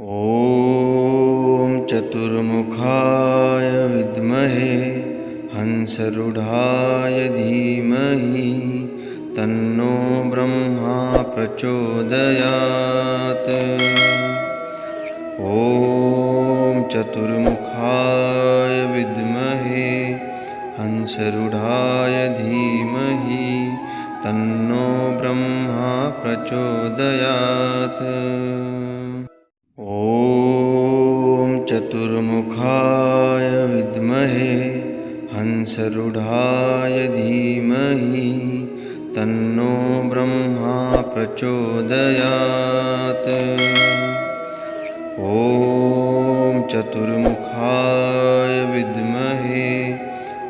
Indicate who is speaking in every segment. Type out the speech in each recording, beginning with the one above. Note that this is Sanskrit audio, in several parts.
Speaker 1: ॐ चतुर्मुखाय विद्महे हंसरूढाय धीमहि तन्नो ब्रह्मा प्रचोदयात्। ॐ चतुर्मुखाय विद्महे हंसरूढाय धीमहि तन्नो ब्रह्मा प्रचोदयात् हंसरूढाय धीमहि तन्नो ब्रह्मा प्रचोदयात्। ॐ चतुर्मुखाय विद्महे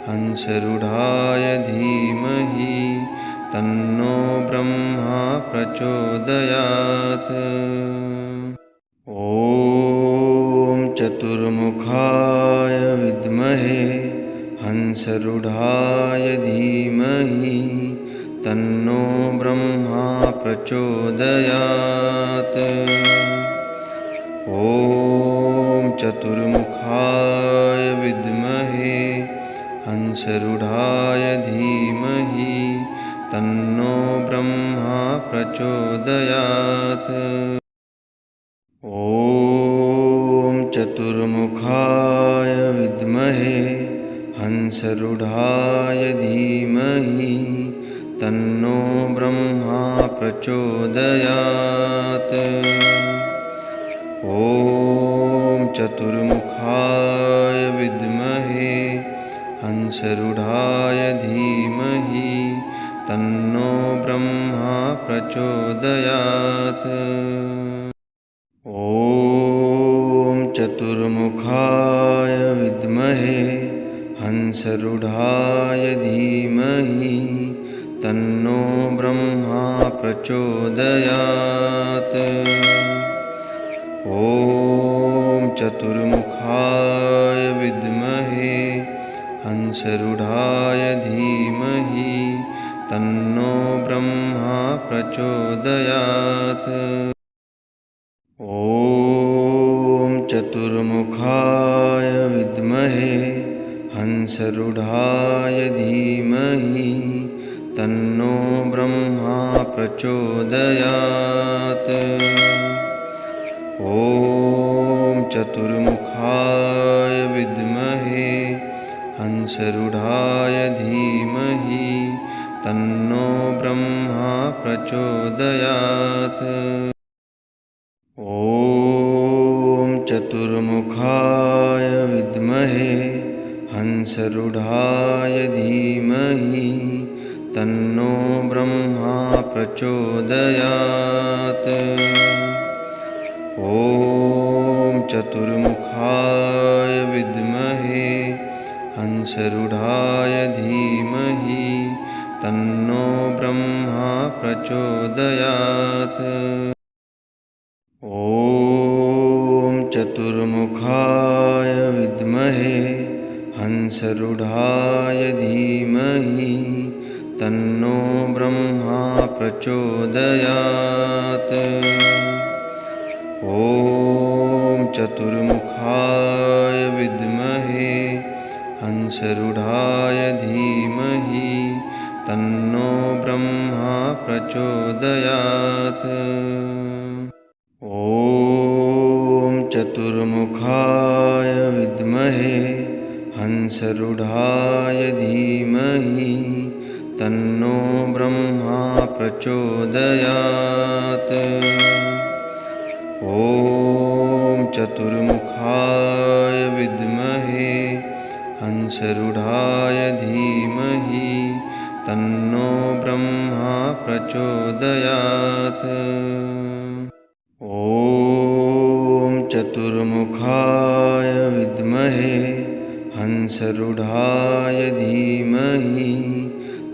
Speaker 1: हंसरूढाय धीमहि तन्नो ब्रह्मा प्रचोदयात्। हंसरूढाय तन्नो ब्रह्मा प्रचोदयात्। ॐ चतुर्मुखाय विद्महे, हंसरूढाय धीमहि, तन्नो ब्रह्मा प्रचोदयात्। ॐ चतुर्मुखाय विद्महे, हंसरूढाय ॐ चतुर्मुखाय विद्महे हंसरूढाय धीमहि तन्नो ब्रह्मा प्रचोदयात्। ॐ चतुर्मुखाय विद्महे हंसरूढाय धीमहि तन्नो ब्रह्मा प्रचोदयात् हंसरूढाय धीमहि तन्नो ब्रह्मा प्रचोदयात्। ॐ चतुर्मुखाय विद्महे हंसरूढाय धीमहि तन्नो ब्रह्मा प्रचोदयात्। तन्नो ब्रह्मा प्रचोदयात्। ॐ चतुर्मुखाय विद्महे हंसरूढाय धीमहि तन्नो ब्रह्मा प्रचोदयात् हंसरूढाय धीमहि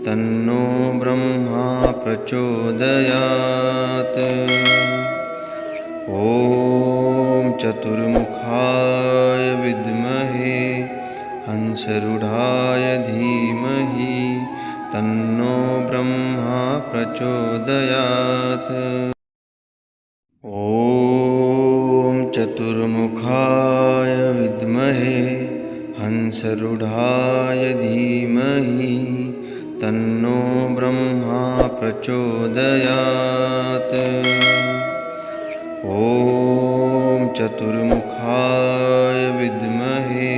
Speaker 1: तन्नो ब्रह्मा प्रचोदयात्। ॐ चतुर्मुखाय विद्महे हंसरूढाय धीमहि तन्नो ब्रह्मा प्रचोदयात्। ॐ चतुर्मुखाय विद्महे हंसरूढाय धीमहि तन्नो ब्रह्मा प्रचोदयात्। ॐ चतुर्मुखाय विद्महे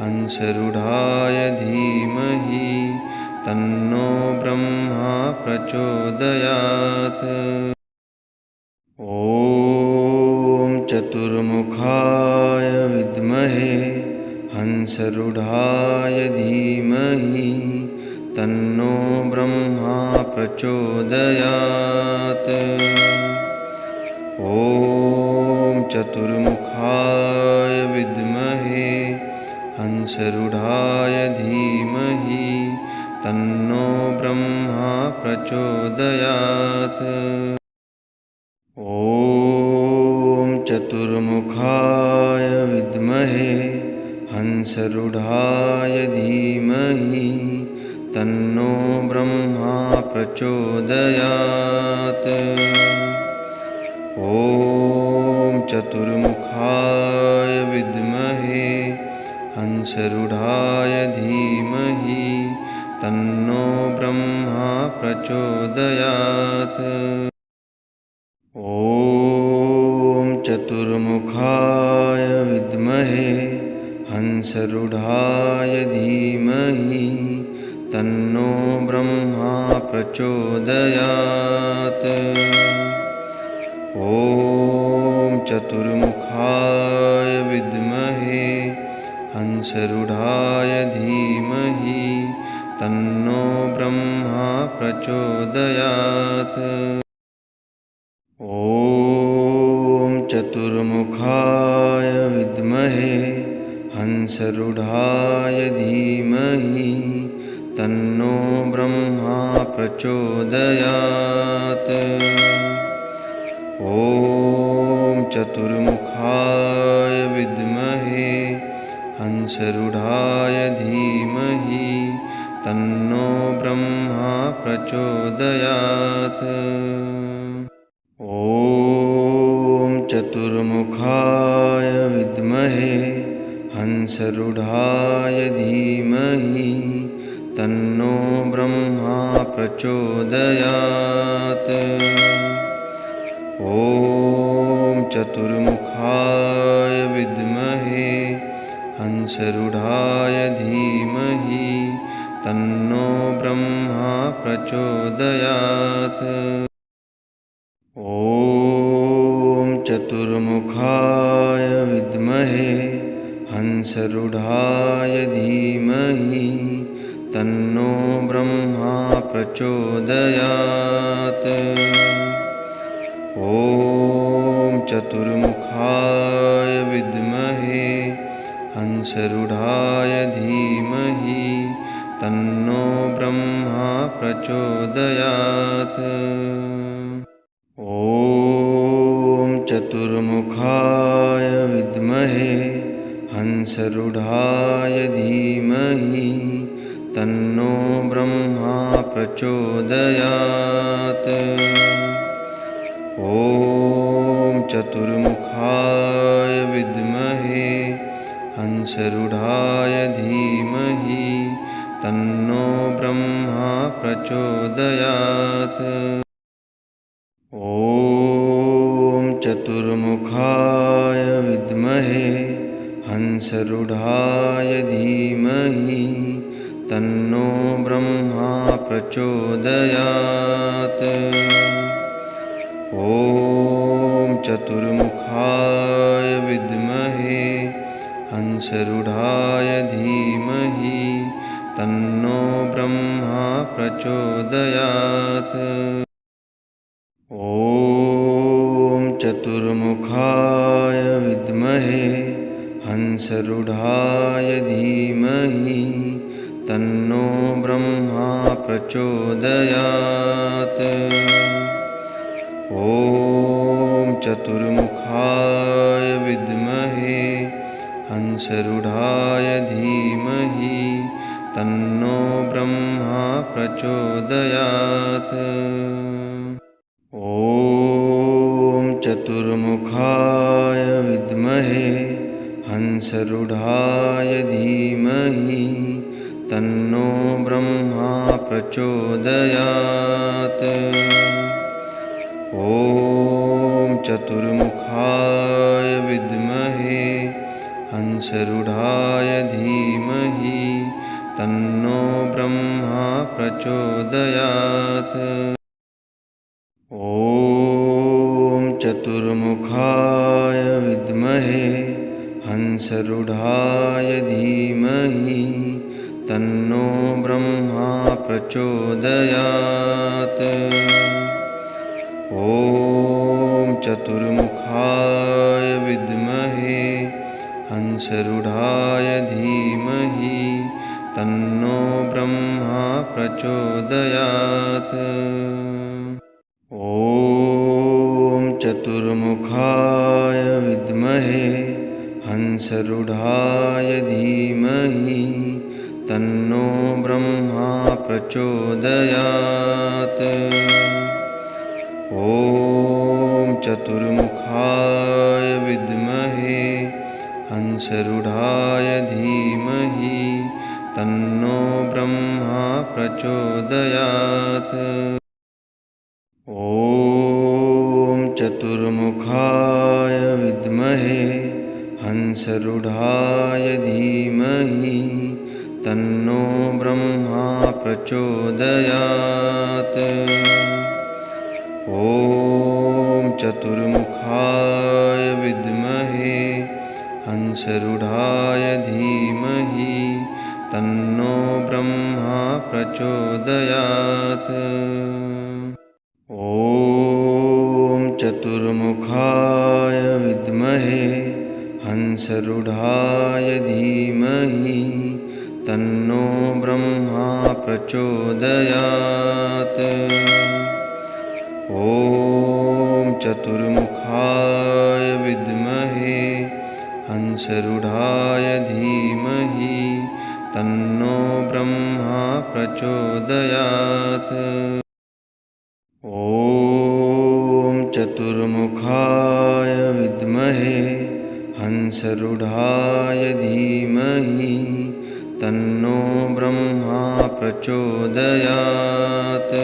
Speaker 1: हंसरूढाय धीमहि तन्नो ब्रह्मा प्रचोदयात् चतुर्मुखाय विद्महे हंसरूढाय धीमहि तन्नो ब्रह्मा प्रचोदयात् धीमहि तन्नो ब्रह्मा प्रचोदयात्। ॐ चतुर्मुखाय विद्महे हंसरूढाय धीमहि तन्नो ब्रह्मा प्रचोदयात्। ॐ चतुर्मुखाय विद्महे हंसरूढाय प्रचोदयात् ॐ चतुर्मुखाय विद्महे हंसरूढाय धीमहि तन्नो ब्रह्मा प्रचोदयात्। ॐ चतुर्मुखाय विद्महे हंसरूढाय ब्रह्मा प्रचोदयात्। ॐ चतुर्मुखाय विद्महे, हंसरूढाय धीमहि, तन्नो ब्रह्मा प्रचोदयात्। ॐ चतुर्मुखाय विद्महे, हंसरूढाय धीमहि तन्नो ब्रह्मा प्रचोदयात् हंसरूढाय धीमहि तन्नो ब्रह्मा प्रचोदयात्। ॐ चतुर्मुखाय विद्महे हंसरूढाय धीमहि तन्नो ब्रह्मा प्रचोदयात्। प्रचोदयात्। ॐ चतुर्मुखाय हंसरूढाय धीमहि तन्नो ब्रह्मा प्रचोदयात्। ॐ चतुर्मुखाय विद्महे हंसरूढाय धीमहि प्रचोदयात्। ॐ चतुर्मुखाय विद्महे हंसरूढाय धीमहि तन्नो ब्रह्मा प्रचोदयात्। ॐ चतुर्मुखाय विद्महे हंसरूढाय धीमहि तन्नो ब्रह्मा प्रचोदयात् हंसरूढाय धीमहि तन्नो ब्रह्मा प्रचोदयात्। ॐ चतुर्मुखाय विद्महे हंसरूढाय धीमहि तन्नो ब्रह्मा प्रचोदयात्। हंसरूढाय धीमहि तन्नो ब्रह्मा प्रचोदयात्। ॐ चतुर्मुखाय विद्महे हंसरूढाय धीमहि तन्नो ब्रह्मा प्रचोदयात्। ॐ चतुर्मुखाय विद्महे हंसरूढाय धीमहि तन्नो ब्रह्मा प्रचोदयात्।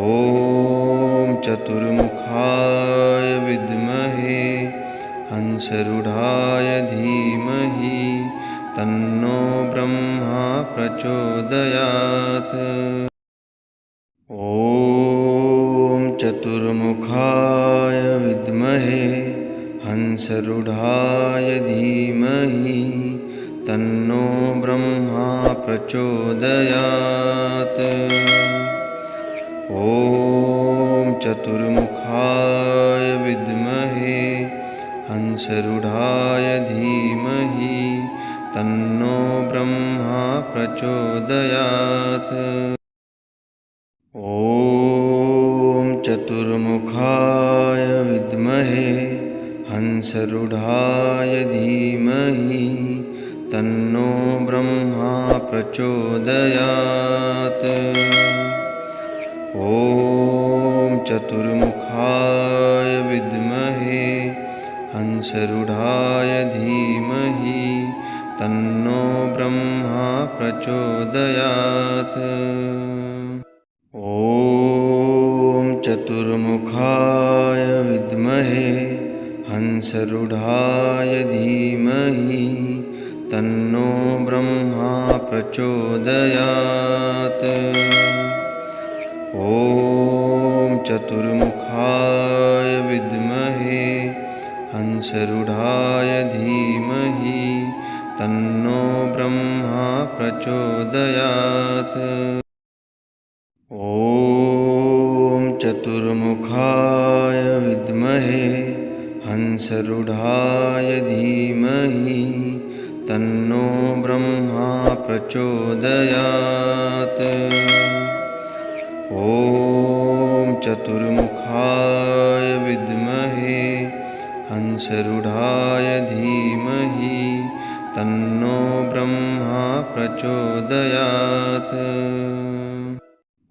Speaker 1: ॐ चतुर्मुखाय विद्महे हंसरूढाय धीमहि तन्नो ब्रह्मा प्रचोदयात्। चतुर्मुखाय विद्महे हंसरूढाय धीमहि तन्नो ब्रह्मा प्रचोदयात्। ॐ चतुर्मुखाय विद्महे हंसरूढाय हंसरूढाय धीमहि तन्नो ब्रह्मा प्रचोदयात्। ॐ चतुर्मुखाय विद्महे हंसरूढाय धीमहि तन्नो ब्रह्मा प्रचोदयात्। तन्नो ब्रह्मा प्रचोदयात्।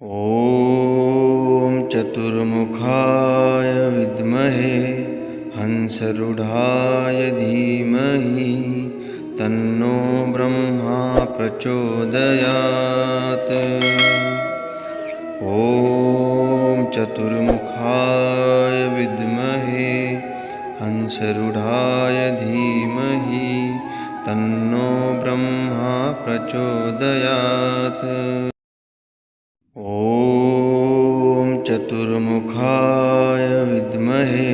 Speaker 1: ॐ चतुर्मुखाय विद्महे हंस हंसरूढाय धीमहि तन्नो ब्रह्मा प्रचोदयात्। ॐ चतुर्मुखाय विद्महे हंसरूढाय धीमहि ब्रह्मा प्रचोदयात्। ॐ चतुर्मुखाय विद्महे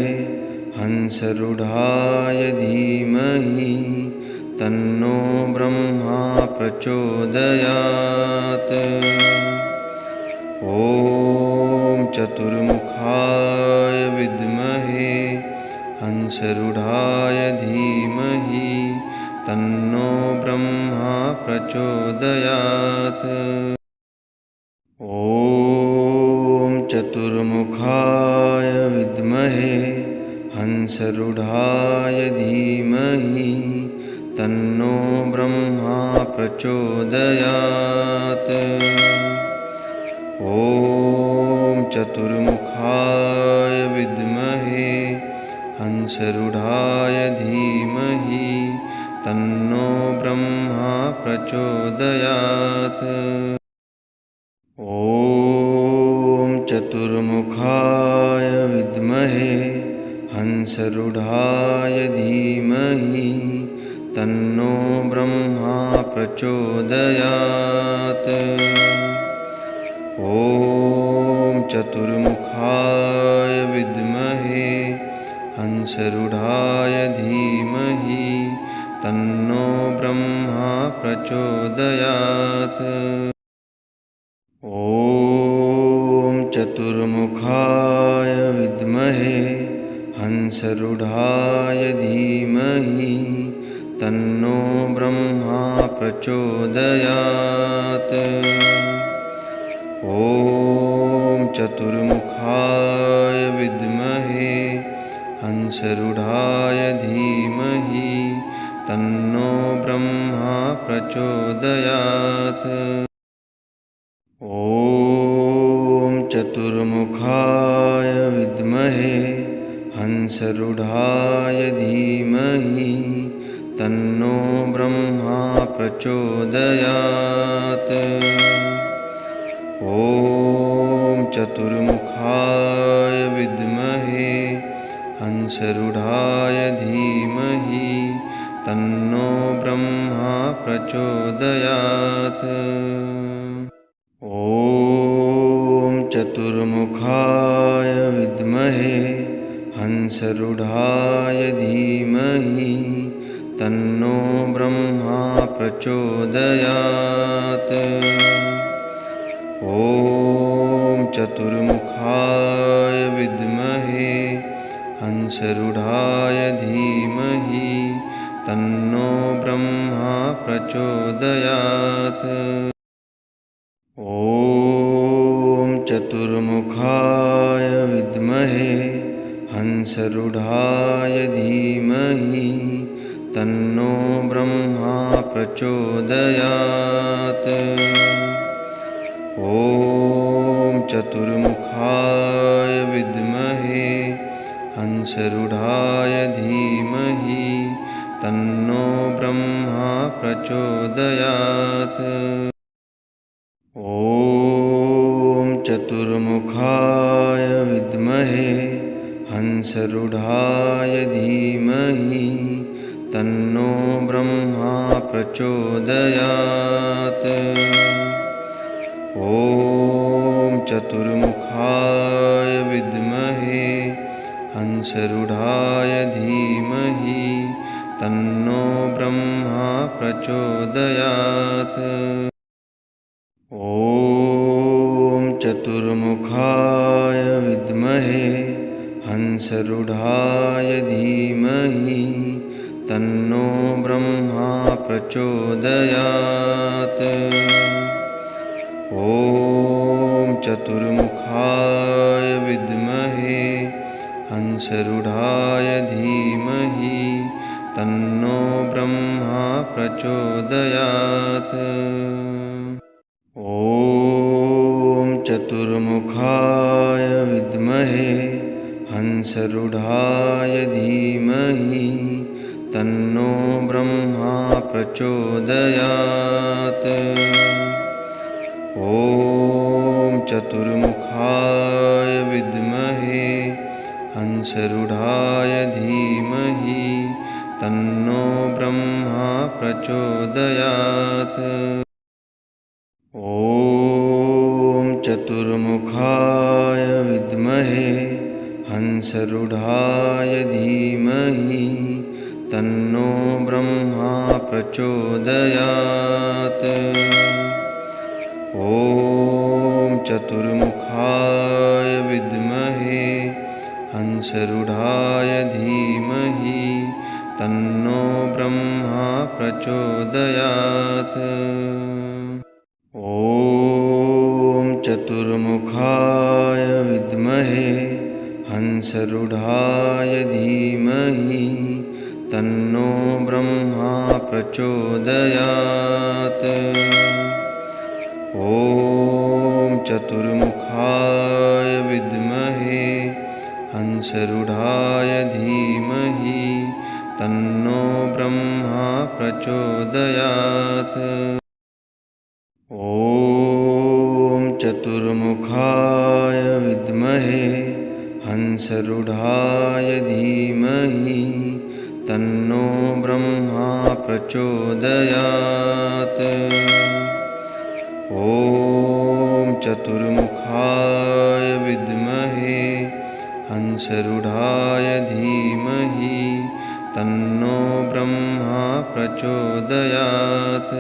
Speaker 1: हंसरूढाय धीमहि तन्नो ब्रह्मा प्रचोदयात्। विद्महे हंसरूढाय धीमहि तन्नो ब्रह्मा प्रचोदयात्। ॐ चतुर्मुखाय विद्महे हंसरूढाय धीमहि तन्नो ब्रह्मा प्रचोदयात् धीमहि तन्नो ब्रह्मा प्रचोदयात्। ॐ चतुर्मुखाय विद्महे हंसरूढाय हंसरूढाय धीमहि तन्नो ब्रह्मा प्रचोदयात् चतुर्मुखाय विद्महे हंसरूढाय धीमहि तन्नो ब्रह्मा प्रचोदयात्। ॐ चतुर्मुखाय विद्महे हंसरूढाय धीमहि तन्नो ब्रह्मा प्रचोदयात् प्रचोदयात्। ॐ चतुर्मुखाय विद्महे हंस हंसरूढाय धीमहि तन्नो ब्रह्मा प्रचोदयात्। ॐ चतुर्मुखाय विद्महे हंसरूढाय धीमहि तन्नो ब्रह्मा प्रचोदयात्। ॐ चतुर्मुखाय विद्महे हंसरूढाय धीमहि तन्नो ब्रह्मा प्रचोदयात्। ॐ चतुर्मुखाय विद्महे हंसरूढाय प्रचोदयात् चतुर्मुखाय विद्महे हंसरूढाय धीमहि तन्नो ब्रह्मा प्रचोदयात्। ॐ चतुर्मुखाय विद्महे हंसरूढाय धीमहि तन्नो ब्रह्मा प्रचोदयात्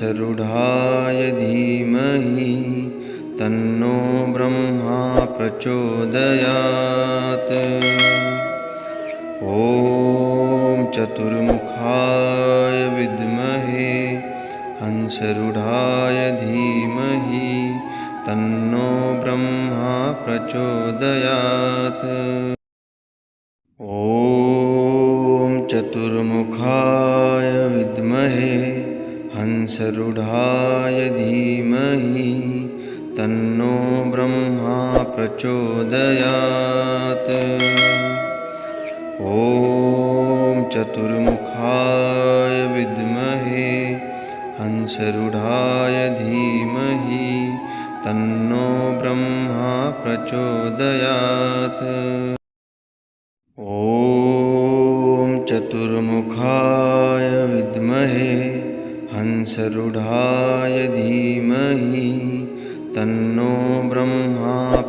Speaker 1: हंसरूढाय धीमहि तन्नो ब्रह्मा प्रचोदयात्। ॐ चतुर्मुखाय विद्महे हंसरूढाय धीमहि तन्नो ब्रह्मा प्रचोदयात् हंसरूढाय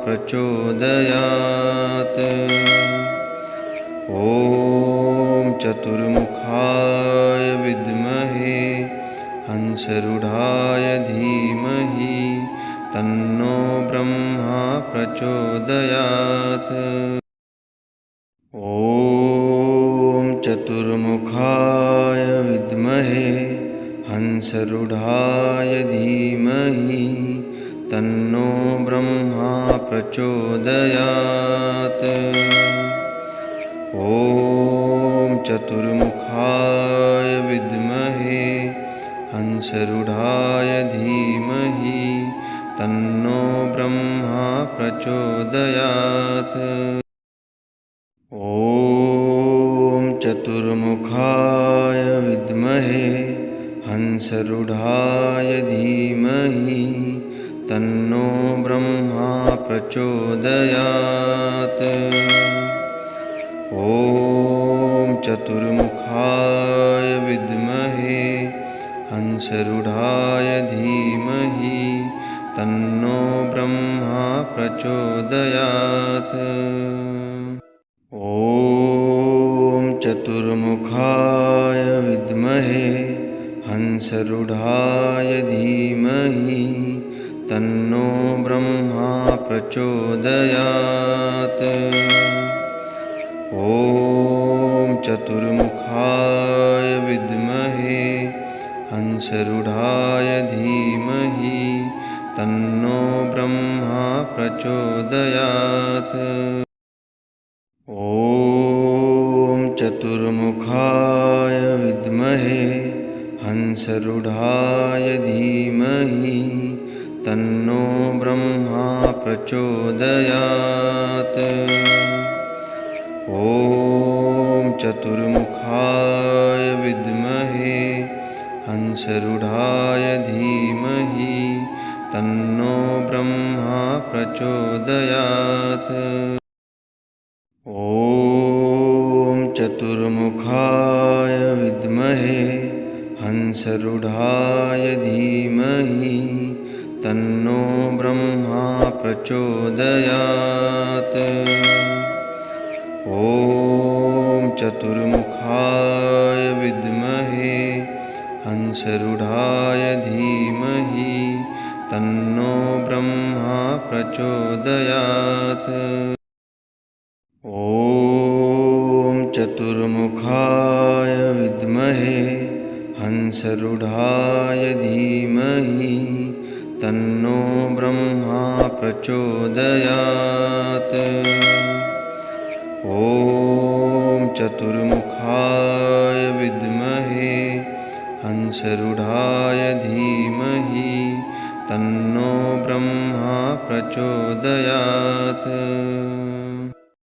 Speaker 1: प्रचोदयात्। ॐ चतुर्मुखाय विद्महे हंसरूढाय धीमहि तन्नो ब्रह्मा प्रचोदयात्। ॐ चतुर्मुखाय विद्महे हंसरूढाय चतुर्मुखाय विद्महे हंसरूढाय धीमहि तन्नो ब्रह्मा प्रचोदयात्। ॐ चतुर्मुखाय विद्महे हंसरूढाय धीमहि तन्नो ब्रह्मा प्रचोदयात् हंसरूढाय धीमहि तन्नो ब्रह्मा प्रचोदयात्। ॐ चतुर्मुखाय विद्महे हंसरूढाय धीमहि तन्नो ब्रह्मा प्रचोदयात्। ॐ चतुर्मुखाय हंसरूढाय धीमहि तन्नो ब्रह्मा प्रचोदयात्। ॐ चतुर्मुखाय विद्महे हंसरूढाय धीमहि तन्नो ब्रह्मा प्रचोदयात् ब्रह्मा प्रचोदयात्। ॐ चतुर्मुखाय विद्महे हंसरूढाय धीमहि तन्नो ब्रह्मा प्रचोदयात्।